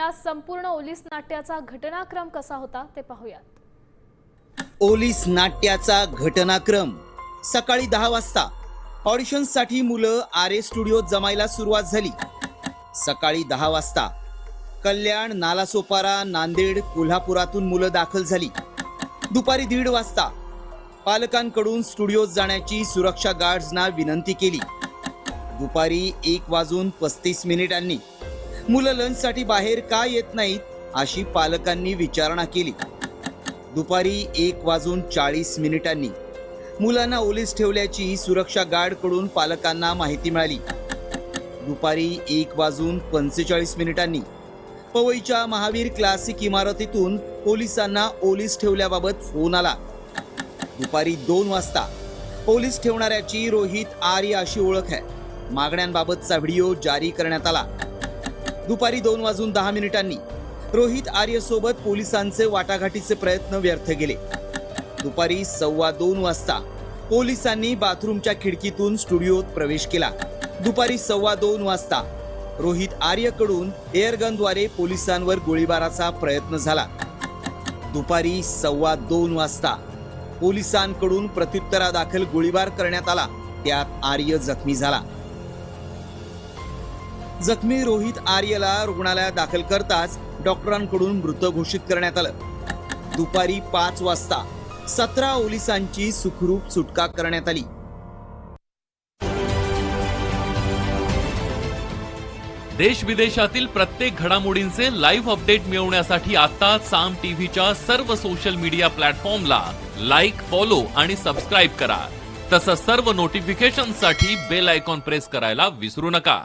या संपूर्ण ओलीस नाट्याचा घटनाक्रम कसा होता ते पाहूयात. ओलीस नाट्याचा घटनाक्रम. सकाळी दहा वाजता ऑडिशन्ससाठी मुलं आर ए स्टुडिओत जमायला सुरुवात झाली. सकाळी दहा वाजता कल्याण नालासोपारा नांदेड कोल्हापुरातून मुलं दाखल झाली. दुपारी दीड वाजता पालकांकडून स्टुडिओत जाण्याची सुरक्षा गार्ड्सना विनंती केली. दुपारी एक वाजून पस्तीस मिनिटांनी मुलं लंचसाठी बाहेर का येत नाहीत अशी पालकांनी विचारणा केली. दुपारी एक वाजून चाळीस मिनिटांनी मुलांना ओलीस ठेवल्याची सुरक्षा गार्डकडून पालकांना माहिती मिळाली. दुपारी एक वाजून पंचेचाळीस मिनिटांनी पवईच्या महावीर क्लासिक इमारतीतून पोलिसांना ओलीस ठेवल्याबाबत फोन आला. दुपारी दोन वाजता पोलीस ठेवणाऱ्याची रोहित आर्य अशी ओळख आहे. मागण्यांबाबतचा व्हिडिओ जारी करण्यात आला. दुपारी दोन वाजून दहा मिनिटांनी रोहित आर्यसोबत पोलिसांचे वाटाघाटीचे प्रयत्न व्यर्थ गेले. दुपारी सव्वा दोन वाजता पोलिसांनी बाथरूमच्या खिडकीतून स्टुडिओत प्रवेश केला. दुपारी सव्वा दोन वाजता रोहित आर्यकडून एअरगनद्वारे पोलिसांवर गोळीबाराचा प्रयत्न झाला. दुपारी सव्वा दोन वाजता पोलिसांकडून प्रत्युत्तरादाखल गोळीबार करण्यात आला. त्यात आर्य जखमी झाला. जखमी रोहित आर्यला रुग्णालयात दाखल करताच डॉक्टरांकडून मृत घोषित करण्यात आलं. दुपारी पाच वाजता सतरा पोलिसांची सुखरूप सुटका करण्यात आली. देश विदेशातील प्रत्येक घडामोडींचे लाईव्ह अपडेट मिळवण्यासाठी आता साम टीव्हीच्या सर्व सोशल मीडिया प्लॅटफॉर्मला लाईक फॉलो आणि सबस्क्राईब करा. तसंच सर्व नोटिफिकेशनसाठी बेल आयकॉन प्रेस करायला विसरू नका.